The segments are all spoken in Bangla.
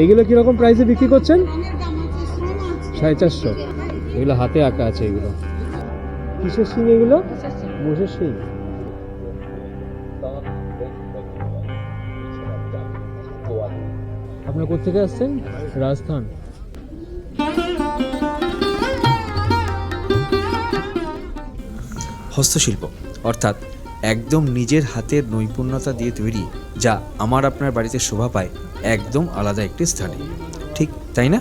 এইগুলো কীরকম প্রাইসে বিক্রি করছেন? সাড়ে চারশো। এগুলো হাতে আঁকা আছে এগুলো। কিসের সিং এগুলো? মোষের সিং আপনার কোথেকে আসছেন? রাজস্থান। হস্তশিল্প অর্থাৎ একদম নিজের হাতের নৈপুণ্যতা দিয়ে তৈরি, যা আমার আপনার বাড়িতে শোভা পায় একদম আলাদা একটি স্থানে। ঠিক, তাই না?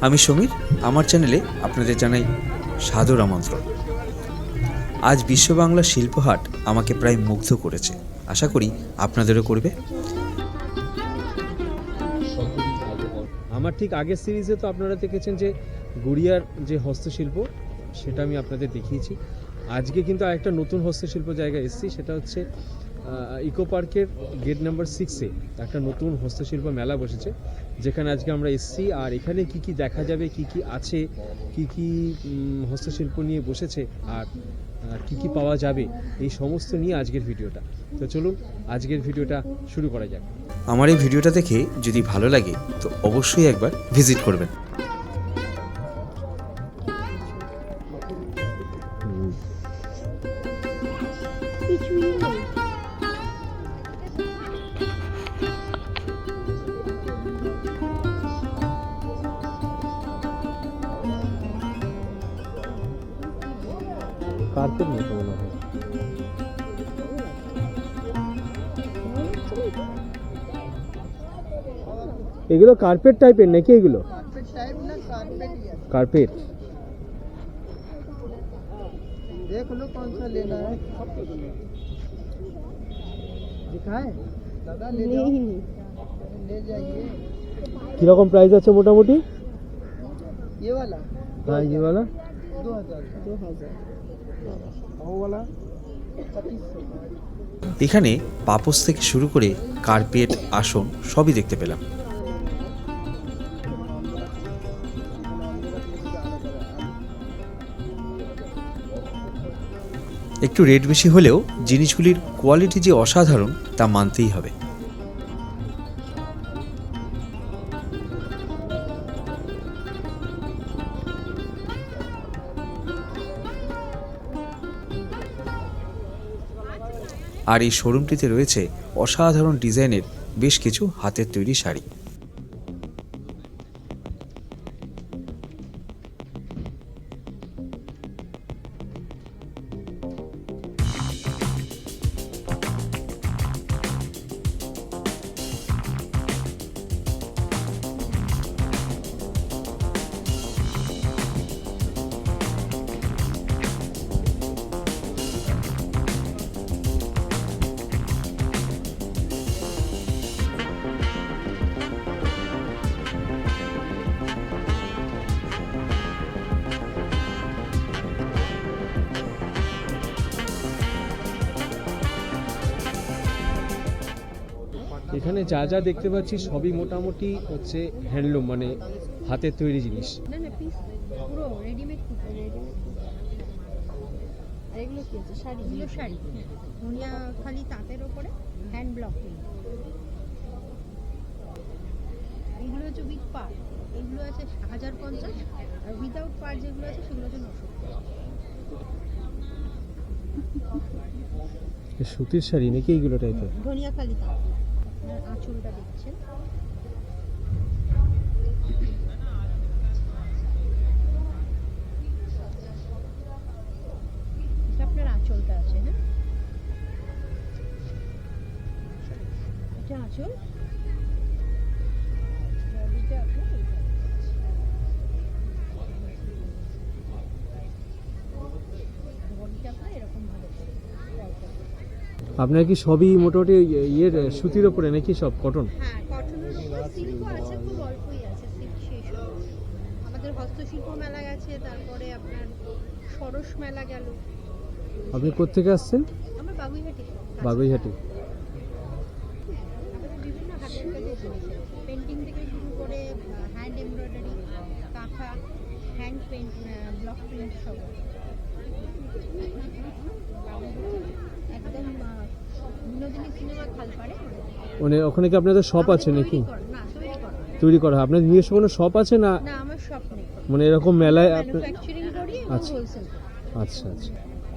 আমি সমীর, আমার চ্যানেলে আপনাদের জানাই সাদর আমন্ত্রণ। আজ বিশ্ব বাংলা শিল্পহাট আমাকে প্রায় মুগ্ধ করেছে। আশা করি আপনাদেরও করবে। আমার ঠিক আগের সিরিজে তো আপনারা দেখেছেন যে গুড়িয়ার যে হস্তশিল্প, সেটা আমি আপনাদের দেখিয়েছি। আজকে কিন্তু আরেকটা নতুন হস্তশিল্প জায়গায় এসেছি, সেটা হচ্ছে ইকো পার্কের গেট নাম্বার সিক্সে একটা নতুন হস্তশিল্প মেলা বসেছে, যেখানে আজকে আমরা এসেছি। আর এখানে কি কি দেখা যাবে, কি কি আছে, কি কি হস্তশিল্প নিয়ে বসেছে, আর কি কি পাওয়া যাবে, এই সমস্ত নিয়ে আজকের ভিডিওটা। তো চলুন, আজকের ভিডিওটা শুরু করা যাক। আমার এই ভিডিওটা দেখে যদি ভালো লাগে, তো অবশ্যই একবার ভিজিট করবেন। কার্পেট মতো মনে হয় এগুলো কার্পেট টাইপের নাকি এগুলো कार्पेट टाइप ना कार्पेट ही है কার্পেট देख लो कौन सा लेना है दिखाए दादा ले जाओ ले जाइए কিরকম প্রাইস আছে মোটামুটি ये वाला হ্যাঁ ये वाला दो हजार दो हजार वो वाला पच्चीस सौ এখানে পাপোস থেকে শুরু করে কার্পেট, আসন সবই দেখতে পেলাম। একটু রেট বেশি হলেও জিনিসগুলির কোয়ালিটি যে অসাধারণ, তা মানতেই হবে। আর এই শোরুমটিতে রয়েছে অসাধারণ ডিজাইনের বেশ কিছু হাতের তৈরি শাড়ি। এখানে যা যা দেখতে পাচ্ছি সবই মোটামুটি হচ্ছে হ্যান্ডলুম মানে হাতের তৈরি জিনিস। না না পিস পুরো রেডিমেড রেডিমেড আর এগুলো কি আছে শাড়ি? শাড়ি। ধনিয়া খালি তাঁতের ওপরে হ্যান্ড ব্লক এগুলো হচ্ছে উইথ পার এগুলো আছে হাজার পঞ্চাশ আর উইদাউট পার যেগুলো আছে সেগুলো হচ্ছে নশো। সুতির শাড়ি নাকি এইগুলো টাইপের ধনিয়া খালি তাঁত। আর আঁচলটা দেখছেন। আপনার আঁচলটা আছে হ্যাঁ এটা আঁচল? আপনার কি সবই মোটামুটি ইয়ের সুতির ওপরে নাকি সব কটন হ্যাঁ কটনের সিল্কও আছে খুব অল্পই আছে শেষ হয়ে আমাদের হস্তশিল্প মেলা গেছে তারপরে আপনার সরস মেলা গেল। আপনি কোত্থেকে আসছেন? আমরা বাগুইহাটি। বাগুইহাটি। আমাদের বিভিন্ন হাতের কাজের জিনিস পেন্টিং থেকে শুরু করে hand embroidery kantha hand paint block print সব। মানে ওখানে কি আপনাদের শপ আছে নাকি? তৈরি করা- হয়। আপনার নিজস্ব কোনো শপ আছে না? মানে এরকম মেলায় আপনার ম্যানুফ্যাকচারিং আচ্ছা। আচ্ছা আচ্ছা।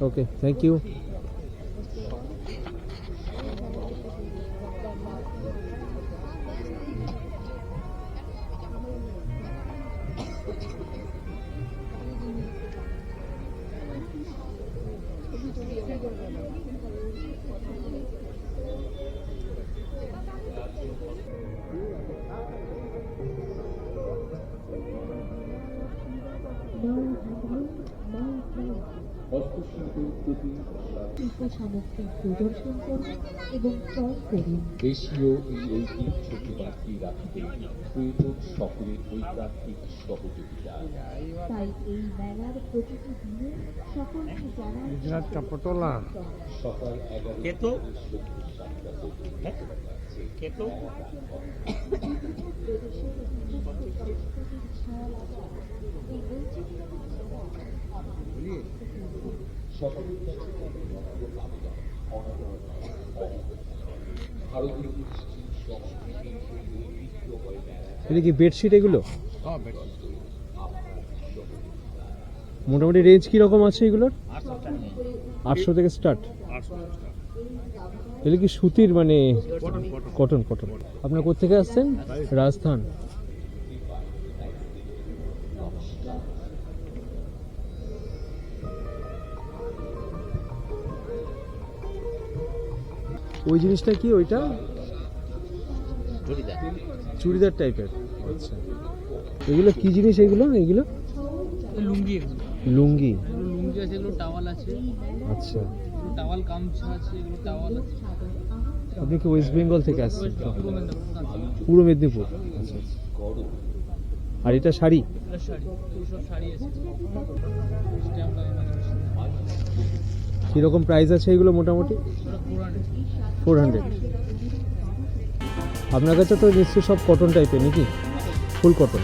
ওকে থ্যাংক ইউ শিল্প সামগ্রী প্রদর্শন করুন এবং ক্রয় করুন দেশীয় এই ঐতিহ্যকে বাঁচিয়ে রাখতে প্রয়োজন সকলের ঐকান্তিক সহযোগিতা তাই এই মেলার প্রতিটি দিনে সকলকে সকাল এগারো সাতটা পর্যন্ত প্রদেশের উন্নত সংস্কৃতির ছায়া লাগা এই বৈচিত্র্যময় এটা কি বেডশিট এগুলো? মোটামুটি রেঞ্জ কীরকম আছে এগুলোর? আটশো থেকে স্টার্ট এগুলো কি সুতির মানে কটন কটন আপনার কোথেকে আসছেন? রাজস্থান। ওই জিনিসটা কি ওইটা? চুড়িদার। টাইপের। আচ্ছা। এগুলো কি জিনিস এগুলো? এগুলো? লুঙ্গি লুঙ্গি। লুঙ্গি আছে এগুলো টাওয়াল আছে। আচ্ছা। টাওয়াল গামছা আছে এগুলো টাওয়াল আছে। আপনি কি ওয়েস্ট বেঙ্গল থেকে আসছেন? তো? পূর্ব মেদিনীপুর আচ্ছা আচ্ছা। আর এটা শাড়ি? শাড়ি। সব শাড়ি আছে। কীরকম প্রাইস আছে এগুলো মোটামুটি? ফোর হান্ড্রেড আপনার কাছে তো নিশ্চয়ই সব কটন টাইপের নাকি? ফুল কটন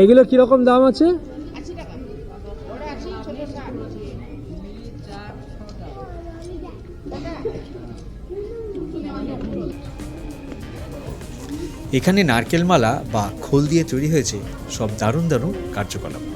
এগুলো কীরকম দাম আছে? এখানে নারকেল মালা বা খোল দিয়ে তৈরি হয়েছে সব দারুণ দারুণ কার্যকলাপ।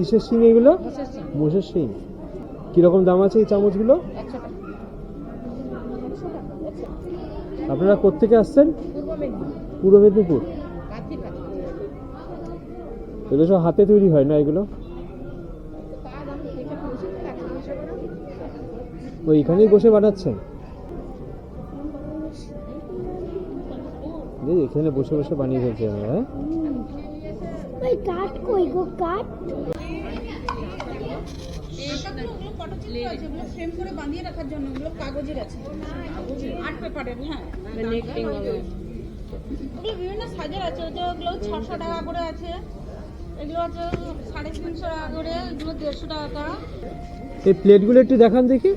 কিসের শিং এগুলো? মোষের শিং কীরকম দাম আছে এই চামচগুলো? আপনারা কোত্থেকে আসছেন? পূর্ব মেদিনীপুর। এগুলো সব হাতে তৈরি হয় না এগুলো? তার দাম যেটা খুশি একশো দুশো করে ওই এখানেই বসে বানাচ্ছেন? এখানে বসে বসে বানিয়ে ফেলছি আমরা হ্যাঁ? ওই কাঠ কই গো কাঠ? কাগজের আছে। আর্ট পেপারের হ্যাঁ। এগুলো বিভিন্ন সাইজের আছে ওগুলো ছশো টাকা করে আছে। এগুলো আছে সাড়ে তিনশো টাকা করে এগুলো দেড়শো টাকা এই প্লেটগুলো একটু দেখান দেখি।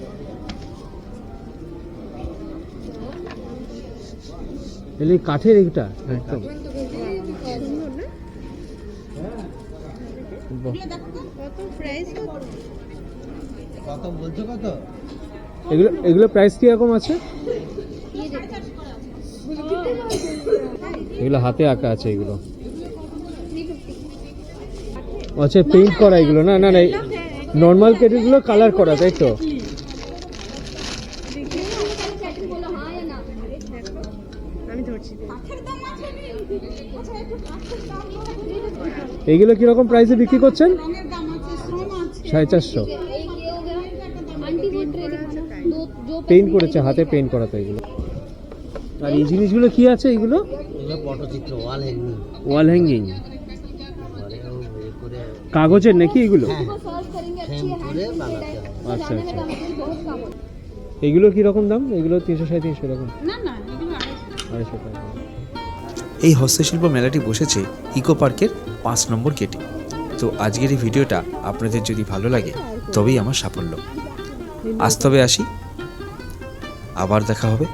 এলে কাঠের এইটা একদম। বাহ। কত? প্রাইস এগুলো এগুলো প্রাইস কীরকম আছে? এগুলো হাতে আঁকা আছে এগুলো। আচ্ছা পেইন্ট করা এগুলো। না না না নর্মাল কেটেগুলো কালার করা তাই তো? আমি এইগুলো কীরকম প্রাইসে বিক্রি করছেন? রঙের দাম আছে শ্রম আছে। সাড়ে চারশো। পেইন্ট করেছে হাতে পেইন্ট করা তো এগুলো। আর এই জিনিসগুলো কি আছে এগুলো? পটচিত্র ওয়াল হ্যাঙ্গিং ওয়াল হ্যাঙ্গিং কাগজের নাকি এগুলো? আচ্ছা আচ্ছা। এগুলো কি রকম দাম? এগুলো তিনশো সাড়ে তিনশো রকম আড়াইশো টাকা। এই হস্তশিল্প মেলাটি বসেছে ইকো পার্কের পাঁচ নম্বর গেটে। তো আজকের এই ভিডিওটা আপনাদের যদি ভালো লাগে তবেই আমার সাফল্য। আজ তবে আসি। আবার দেখা হবে।